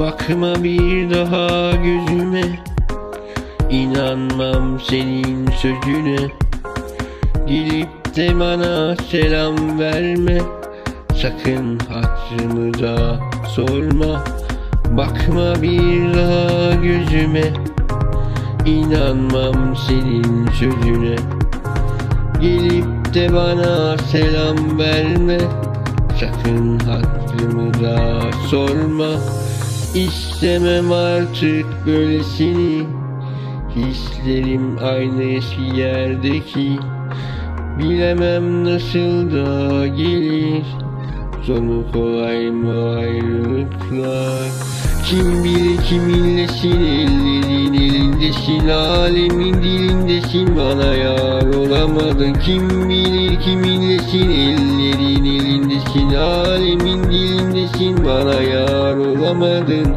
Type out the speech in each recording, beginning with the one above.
Bakma bir daha gözüme. İnanmam senin sözüne. Gelip de bana selam verme. Sakın hatırımı da sorma. Bakma bir daha gözüme. İnanmam senin sözüne. Gelip de bana selam verme. Sakın hatırımı da sorma İstemem artık böylesini. Hislerim aynı eski yerdeki. Bilemem nasıl da gelir. Sonu kolay mı ayrılıklar? Kim bilir kiminlesin ellerin elindesin Alemin dilindesin. Bana yar olamadın. Kim bilir kiminlesin ellerin elindesin. Alemin dilindesin. Bana yar olamadın.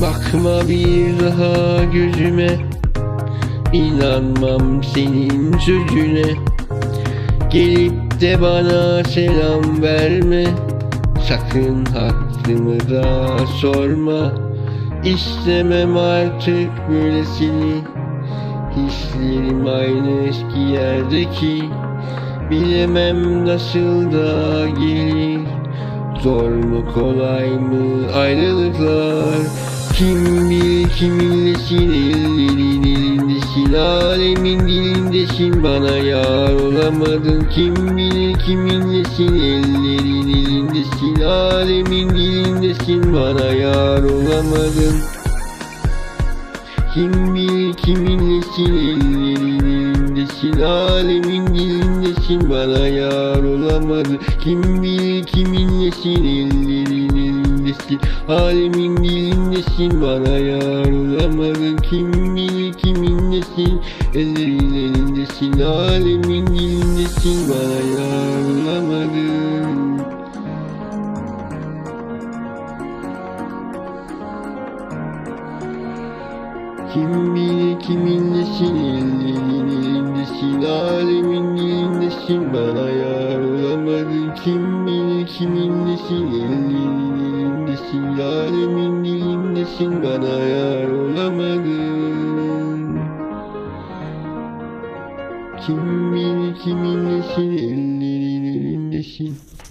Bakma bir daha gözüme İnanmam senin sözüne. Gelip de bana selam verme. Sakın hakkımı da sorma. İstemem artık böylesini. Hislerim aynı eski yerdeki. Bilemem nasıl da gelir. Zor mu kolay mı ayrılıklar? Kim bilir kiminlesin ellerin elindesin Alemin dilindesin bana yar olamadın. Kim bilir kiminlesin ellerin elindesin. Alemin dilindesin bana yar olamadın. Kim bilir kiminlesin ellerin elindesin. Alemin dilindesin bana yar olamadın. Kim bilir kiminlesin ellerin elindesin. Alemin dilindesin bana yar olamadın. Kim bilir ellerin elindesin Alemin dilindesin. Bana yar olamadın Kim bilir kiminlesin ellerin elindesin Alemin dilindesin. Bana yar olamadın Kim bilir kiminlesin ellerin elindesin Alemin dilindesin. Bana yar 君に君にしりんりりりりりし。